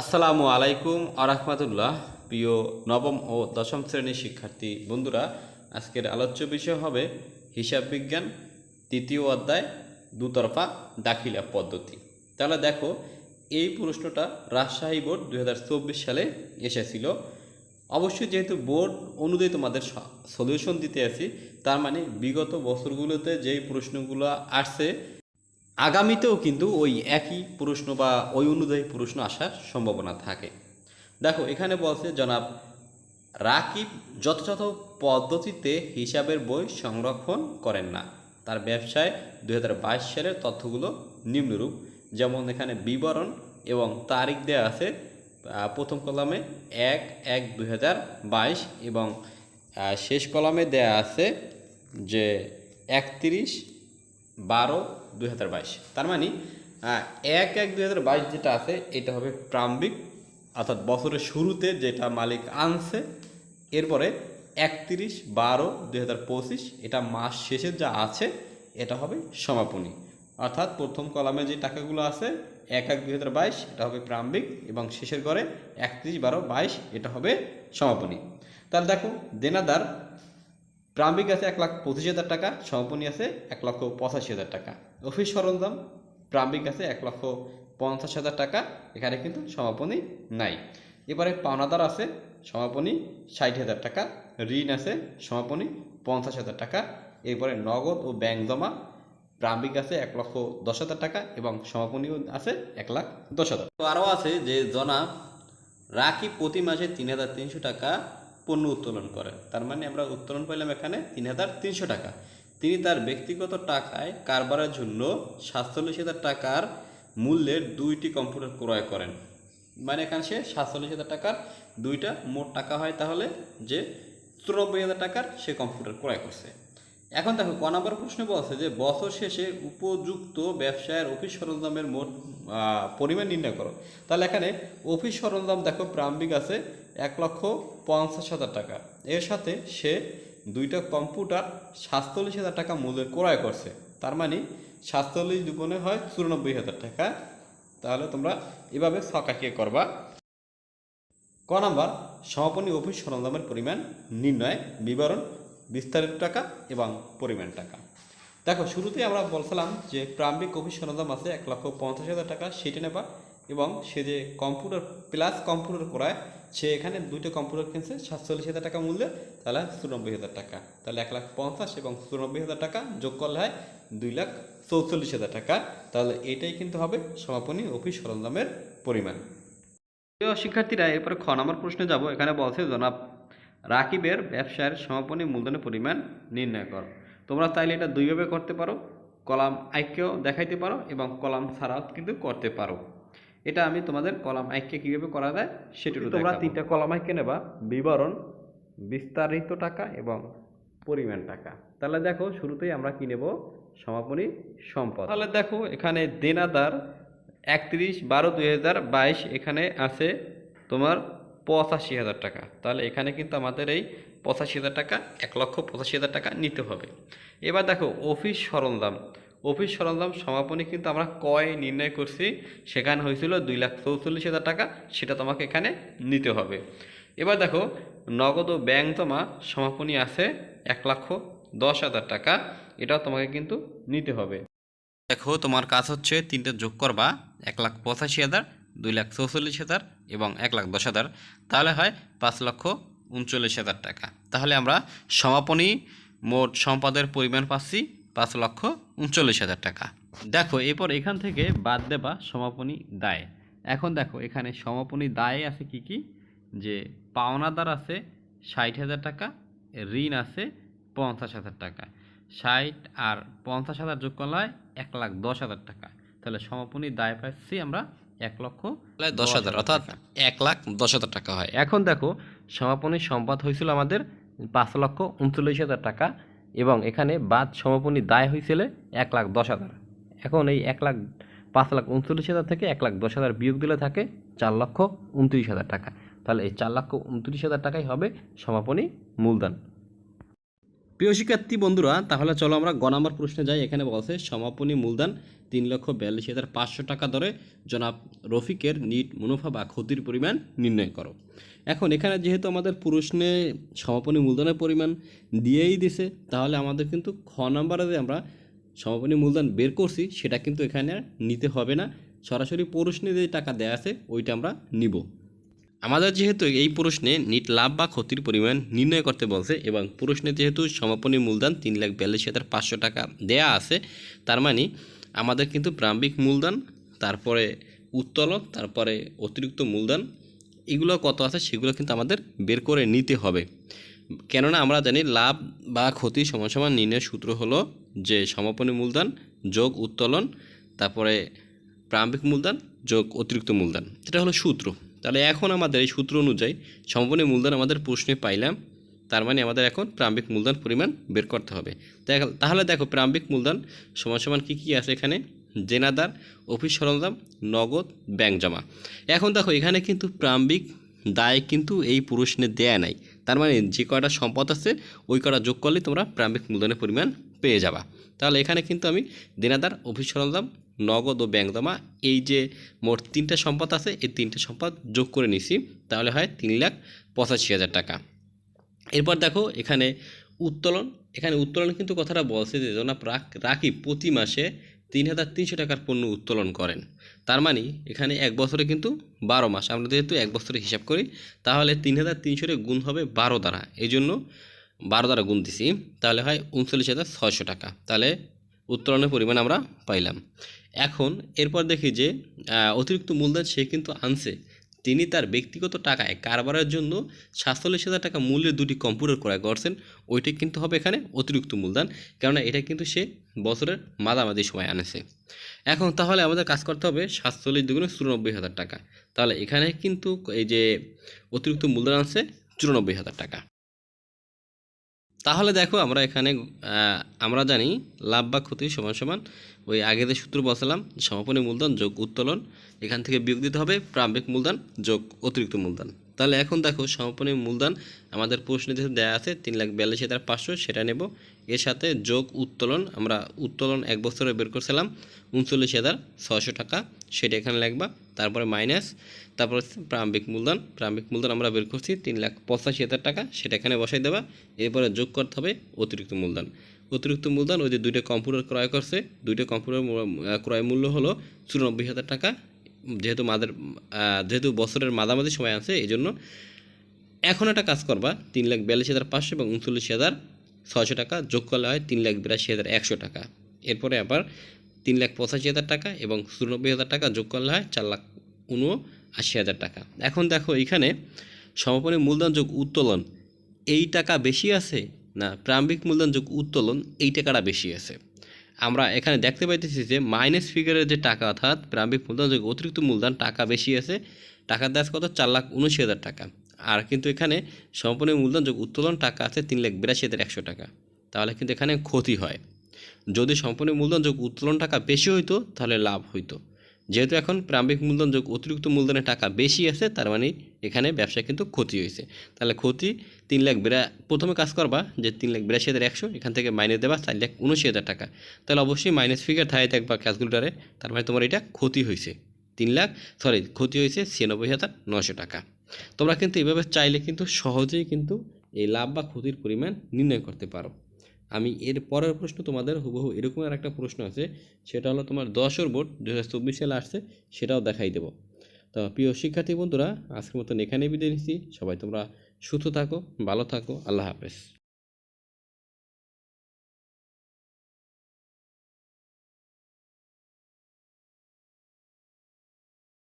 আসসালামু আলাইকুম আরহামতুল্লাহ, প্রিয় নবম ও দশম শ্রেণির শিক্ষার্থী বন্ধুরা, আজকের আলোচ্য বিষয় হবে হিসাব বিজ্ঞান, তৃতীয় অধ্যায়, দুতরফা দাখিলা পদ্ধতি। তাহলে দেখো, এই প্রশ্নটা রাজশাহী বোর্ড দু হাজার চব্বিশ সালে এসেছিল। অবশ্যই যেহেতু বোর্ড অনুযায়ী তোমাদের সলিউশন দিতে আছি, তার মানে বিগত বছরগুলোতে যেই প্রশ্নগুলো আসছে আগামীতেও কিন্তু ওই একই প্রশ্ন বা ওই অনুযায়ী প্রশ্ন আসার সম্ভাবনা থাকে। দেখো, এখানে বলছে, জনাব রাকিব যথাযথ পদ্ধতিতে হিসাবের বই সংরক্ষণ করেন না। তার ব্যবসায় দু হাজার বাইশ সালের তথ্যগুলো নিম্নরূপ। যেমন এখানে বিবরণ এবং তারিখ দেওয়া আছে প্রথম কলামে এক এক দুই এবং শেষ কলামে দেয়া আছে যে একত্রিশ বারো দুই হাজার বাইশ। তার মানে এক এক দুই হাজার বাইশ যেটা আছে, এটা হবে প্রারম্ভিক, অর্থাৎ বছরের শুরুতে যেটা মালিক আনছে, এরপরে একত্রিশ বারো দুই হাজার পঁচিশ, এটা মাস শেষে যা আছে, এটা হবে সমাপনী। অর্থাৎ প্রথম কলামে যে টাকাগুলো আছে, এক এক দুই হাজার বাইশ, এটা হবে প্রারম্ভিক, এবং শেষের ঘরে একত্রিশ বারো বাইশ, এটা হবে সমাপনী। তাহলে দেখো, দেনাদার প্রারম্ভিক আছে এক লাখ পঁচিশ হাজার টাকা সমাপনী আছে এক লক্ষ পঁচাশি হাজার টাকা। অফিস সরঞ্জাম প্রারম্ভিক আছে এক লক্ষ পঞ্চাশ হাজার টাকা, এখানে কিন্তু সমাপনী নাই। এবারে পাওনাদার আছে, সমাপনী ষাট হাজার টাকা, ঋণ আছে, সমাপনী পঞ্চাশ হাজার টাকা। এরপরে নগদ ও ব্যাংক জমা প্রারম্ভিক আছে এক লক্ষ দশ হাজার টাকা এবং সমাপনীও আছে এক লাখ দশ হাজার তো আরও আছে যে জনাব, রাখি প্রতি মাসে তিন হাজার তিনশো টাকা পণ্য উত্তোলন করেন। তার মানে আমরা উত্তোলন পাইলাম এখানে তিন হাজার তিনশো টাকা। তিনি তার ব্যক্তিগত টাকায় কারবারের জন্য সাতচল্লিশ হাজার টাকার মূল্যের দুইটি কম্পিউটার ক্রয় করেন। মানে এখানে সে সাতচল্লিশ হাজার টাকার দুইটা মোট টাকা হয় তাহলে যে চুরানব্বই হাজার টাকার সে কম্পিউটার ক্রয় করছে। এখন দেখো, ক নম্বর প্রশ্ন বলছে যে বছর শেষে উপযুক্ত ব্যবসায়ের অফিস সরঞ্জামের মোট পরিমাণ নির্ণয় করো। তাহলে এখানে অফিস সরঞ্জাম দেখো প্রারম্ভিক আছে এক লক্ষ পঞ্চাশ হাজার টাকা। এর সাথে সে দুইটা কম্পিউটার সাতচল্লিশ হাজার টাকা মূল্যের ক্রয় করছে। তার মানে সাতচল্লিশ দুগুণে হয় চুরানব্বই হাজার টাকা। তাহলে তোমরা এভাবে ছকাকিয়ে করবা। ক নাম্বার, সমাপনী অফিস সরঞ্জামের পরিমাণ, নির্ণয়, বিবরণ, বিস্তারিত টাকা এবং পরিমাণ টাকা। দেখো, শুরুতেই আমরা বলছিলাম যে প্রারম্ভিক অফিস সরঞ্জাম আছে এক লক্ষ পঞ্চাশ হাজার টাকা, সেটা নেবা এবং সে যে কম্পিউটার, প্লাস কম্পিউটার করায় সে এখানে দুইটা কম্পিউটার কিনছে, সাতচল্লিশ হাজার টাকা মূল্যে, তাহলে চুরানব্বই হাজার টাকা। তাহলে এক লাখ পঞ্চাশ এবং চুরানব্বই হাজার টাকা যোগ করলে হয় দুই লাখ চৌচল্লিশ হাজার টাকা। তাহলে এটাই কিন্তু হবে সমাপনী অফিস সরঞ্জামের পরিমাণ। শিক্ষার্থীরা, এরপরে খ নম্বর প্রশ্নে যাব। এখানে বলছে, জনাব রাকিবের ব্যবসার সমাপনী মূলধনের পরিমাণ নির্ণয় কর। তোমরা চাইলে এটা দুইভাবে করতে পারো। কলাম আইকেও দেখাইতে পারো এবং কলাম ছাড়াও কিন্তু করতে পারো। এটা আমি তোমাদের কলাম আইকে কীভাবে করা যায় সেটুকু তোমরা তিনটা কলাম আইকে নেবা বিবরণ বিস্তারিত টাকা এবং পরিমাণ টাকা। তাহলে দেখো শুরুতেই আমরা কি নেব? সমাপনী সম্পদ। তাহলে দেখো এখানে দেনাদার একত্রিশ বারো দুই হাজার বাইশ এখানে আছে তোমার পঁচাশি হাজার টাকা। তাহলে এখানে কিন্তু আমাদের এই পঁচাশি হাজার টাকা এক লক্ষ পঁচাশি হাজার টাকা নিতে হবে। এবার দেখো অফিস সরঞ্জাম। অফিস সরঞ্জাম সমাপনী কিন্তু আমরা কয় নির্ণয় করছি, সেখানে হয়েছিল দুই লাখ চৌচল্লিশ হাজার টাকা, সেটা তোমাকে এখানে নিতে হবে। এবার দেখো, নগদ ও ব্যাংক জমা সমাপনী আছে এক লক্ষ দশ হাজার টাকা, এটাও তোমাকে কিন্তু নিতে হবে। দেখো, তোমার কাজ হচ্ছে তিনটে যোগ করবা, এক লাখ পঁচাশি হাজার, দুই লাখ চৌচল্লিশ হাজার এবং এক লাখ দশ হাজার, তাহলে হয় পাঁচ লক্ষ উনচল্লিশ হাজার টাকা। তাহলে আমরা সমাপনী মোট সম্পদের পরিমাণ পাচ্ছি পাঁচ লক্ষ উনচল্লিশ হাজার টাকা। দেখো এরপর এখান থেকে বাদ দেবা সমাপনী দায়। এখন দেখো এখানে সমাপনী দায় আছে কি কি? যে পাওনাদার আছে ষাট হাজার টাকা ঋণ আছে পঞ্চাশ হাজার টাকা। ষাট আর পঞ্চাশ হাজার যোগ করলে হয় এক লাখ দশ হাজার টাকা। তাহলে সমাপনী দায় পাচ্ছি আমরা এক লক্ষ দশ হাজার অর্থাৎ এক লাখ দশ হাজার টাকা হয়। এখন দেখো সমাপনী সম্পদ হয়েছিল আমাদের পাঁচ লক্ষ উনচল্লিশ হাজার টাকা। এবং এখানে বাদ সমাপনী দায় হয়েছিল এক লাখ দশ হাজার। এখন এই এক লাখ পাঁচ লাখ উনচল্লিশ হাজার থেকে এক লাখ দশ হাজার বিয়োগ দিলে থাকে চার লক্ষ উনত্রিশ হাজার টাকা। তাহলে এই চার লক্ষ উনত্রিশ হাজার টাকাই হবে সমাপনী মূলধন। প্রিয় শিক্ষার্থী বন্ধুরা, তাহলে চলো আমরা গ নম্বর প্রশ্নে যাই। এখানে বলছে, সমাপনী মূলধন তিন লক্ষ বিয়াল্লিশ হাজার পাঁচশো টাকা দরে জনাব রফিকের নিট মুনাফা বা ক্ষতির পরিমাণ নির্ণয় করো। এখন এখানে যেহেতু আমাদের প্রশ্নে সমাপনী মূলধনের পরিমাণ দিয়েই দিছে, তাহলে আমাদের কিন্তু খ নম্বরে যে আমরা সমাপনী মূলধন বের করছি, সেটা কিন্তু এখানে নিতে হবে না। সরাসরি প্রশ্নে যে টাকা দেওয়া আছে, ওইটা আমরা নিব। আমাদের যেহেতু এই প্রশ্নে নিট লাভ বা ক্ষতির পরিমাণ নির্ণয় করতে বলছে এবং প্রশ্নে যেহেতু সমাপনী মূলধন তিন লাখ বিয়াল্লিশ হাজার পাঁচশো টাকা দেয়া আছে, তার মানে আমাদের কিন্তু প্রারম্ভিক মূলধন, তারপরে উত্তোলন, তারপরে অতিরিক্ত মূলধন, এগুলো কত আছে সেগুলো কিন্তু আমাদের বের করে নিতে হবে। কেননা আমরা জানি লাভ বা ক্ষতি সমান নির্ণয়ের সূত্র হলো যে সমাপনী মূলধন যোগ উত্তোলন, তারপরে প্রারম্ভিক মূলধন যোগ অতিরিক্ত মূলধন। এটা হলো সূত্র। তাহলে এখন আমাদের এই সূত্র অনুযায়ী সম্পূর্ণ মূলধন আমাদের প্রশ্নে পাইলাম, তার মানে আমাদের এখন প্রারম্ভিক মূলধন পরিমাণ বের করতে হবে। তাহলে দেখো প্রারম্ভিক মূলধন সমান সমান কী কী আছে এখানে? জেনাদার, অফিস সরঞ্জাম, নগদ, ব্যাংক জমা। এখন দেখো এখানে কিন্তু প্রারম্ভিক দায় কিন্তু এই প্রশ্নে দেয়া নাই। তার মানে যে কয়টা সম্পদ আছে, ওই কয়টা যোগ করলে তোমরা প্রারম্ভিক মূলধনের পরিমাণ পেয়ে যাবা। তাহলে এখানে কিন্তু আমি দেনাদার অফিস সরঞ্জাম নগদ ও ব্যাংক জমা, এই যে মোট তিনটা সম্পদ আছে, এই তিনটে সম্পদ যোগ করে নিছি, তাহলে হয় তিন লাখ পঁচাশি হাজার টাকা। এরপর দেখো, এখানে উত্তোলন এখানে উত্তোলন কিন্তু কথাটা বলছে যে জনাব রাক- প্রতি মাসে তিন হাজার তিনশো টাকার পণ্য উত্তোলন করেন। তার মানে এখানে এক বছরে কিন্তু বারো মাস, আমরা যেহেতু এক বছরে হিসাব করি, তাহলে তিন হাজার তিনশোরে গুণ হবে বারো দ্বারা, এই জন্য বারো দ্বারা গুণ দিছি, তাহলে হয় উনচল্লিশ হাজার ছয়শো টাকা। তাহলে উত্তোলনের পরিমাণ আমরা পাইলাম। এখন এরপর দেখি যে অতিরিক্ত মূলধন সে কিন্তু আনছে। তিনি তার ব্যক্তিগত টাকায় কারবারের জন্য সাতচল্লিশ হাজার টাকা মূল্যের দুটি কম্পিউটার ক্রয় করছেন। ওইটা কিন্তু হবে এখানে অতিরিক্ত মূলধন, কেননা এটা কিন্তু সে বছরের মাঝামাঝি সময় আনেছে। এখন তাহলে আমাদের কাজ করতে হবে সাতচল্লিশ দুগুণে চুরানব্বই হাজার টাকা। তাহলে এখানে কিন্তু এই যে অতিরিক্ত মূলধন আছে চুরানব্বই হাজার টাকা। তাহলে দেখো আমরা এখানে আমরা জানি লাভ বা ক্ষতি সমান সমান, ওই আগে যে সূত্র বসালাম, সমাপনী মূলধন যোগ উত্তোলন, এখান থেকে বিয়োগ দিতে হবে, প্রারম্ভিক মূলধন যোগ অতিরিক্ত মূলধন। তাহলে এখন দেখো সমাপনী মূলধন আমাদের প্রশ্নে যেহেতু দেওয়া আছে, তিন লাখ বিয়াল্লিশ হাজার পাঁচশো, সেটা নেব। এর সাথে যোগ উত্তোলন, আমরা উত্তোলন এক বছরে বের করছিলাম, উনচল্লিশ হাজার ছশো টাকা, সেটা এখানে লাগবা তারপরে মাইনাস, তারপর প্রারম্ভিক মূলধন প্রারম্ভিক মূলধন আমরা বের করছি তিন লাখ পঁচাশি হাজার টাকা, সেটা এখানে বসাই দেবা, এরপরে যোগ করতে হবে অতিরিক্ত মূলধন। অতিরিক্ত মূলধন ওই যে দুইটা কম্পিউটার ক্রয় করছে, দুইটা কম্পিউটার ক্রয় মূল্য হলো চুরানব্বই হাজার টাকা, যেহেতু মাদের যেহেতু বছরের মাঝামাঝি সময় আছে এই জন্য এখন একটা কাজ করবা, তিন লাখ বিয়াল্লিশ হাজার পাঁচশো এবং উনচল্লিশ হাজার ছয়শো টাকা, যোগ করলে হয় তিন লাখ বিরাশি হাজার একশো টাকা। এরপরে আবার তিন লাখ পঁচাশি হাজার টাকা এবং চুরানব্বই হাজার টাকা যোগ করলে হয় চার লাখ উনআশি হাজার টাকা। এখন দেখো এখানে সমাপনী মূলধন যোগ উত্তোলন, এই টাকা বেশি আছে না প্রারম্ভিক মূলধন যোগ উত্তোলন, এই টাকাটা বেশি আছে? আমরা এখানে দেখতে পাইতেছি যে মাইনাস ফিগারের যে টাকা অর্থাৎ প্রারম্ভিক মূলধন যোগ অতিরিক্ত মূলধন, টাকা বেশি আছে, টাকার দাস কত? চার লাখ উনআশি হাজার টাকা। আর কিন্তু এখানে সম্পূর্ণ মূলধন যোগ উত্তোলন টাকা আছে তিন লাখ বিরাশি হাজার একশো টাকা। তাহলে কিন্তু এখানে ক্ষতি হয়। যদি সম্পূর্ণ মূলধন যোগ উত্তোলন টাকা বেশি হইতো, তাহলে লাভ হইতো। যেহেতু এখন প্রারম্ভিক মূলধন যোগ অতিরিক্ত মূলধনের টাকা বেশি আছে, তার মানে এখানে ব্যবসায় কিন্তু ক্ষতি হয়েছে তাহলে ক্ষতি তিন লাখ বিরা, প্রথমে কাজ করবা যে তিন লাখ বিরাশি হাজার একশো, এখান থেকে মাইনাস দেবা চার লাখ উনআশি হাজার টাকা। তাহলে অবশ্যই মাইনাস ফিগার থাকে থাকবা ক্যালকুলেটারে তার মানে তোমার এটা ক্ষতি হয়েছে তিন লাখ সরি ক্ষতি হয়েছে ছিয়ানব্বই হাজার নশো টাকা। তোমরা কিন্তু এভাবে চাইলে কিন্তু সহজেই কিন্তু এই লাভ বা ক্ষতির পরিমাণ নির্ণয় করতে পারো। আমি এর পরের প্রশ্ন তোমাদের হুবহু এরকম আর একটা প্রশ্ন আছে, সেটা হলো তোমার দশর বোর্ড দু হাজার চব্বিশ সালে আসছে, সেটাও দেখাই দেবো। তো প্রিয় শিক্ষার্থী বন্ধুরা, আজকের মতন এখানেই বিদায় নিচ্ছি। সবাই তোমরা সুস্থ থাকো, ভালো থাকো, আল্লাহ হাফেজ।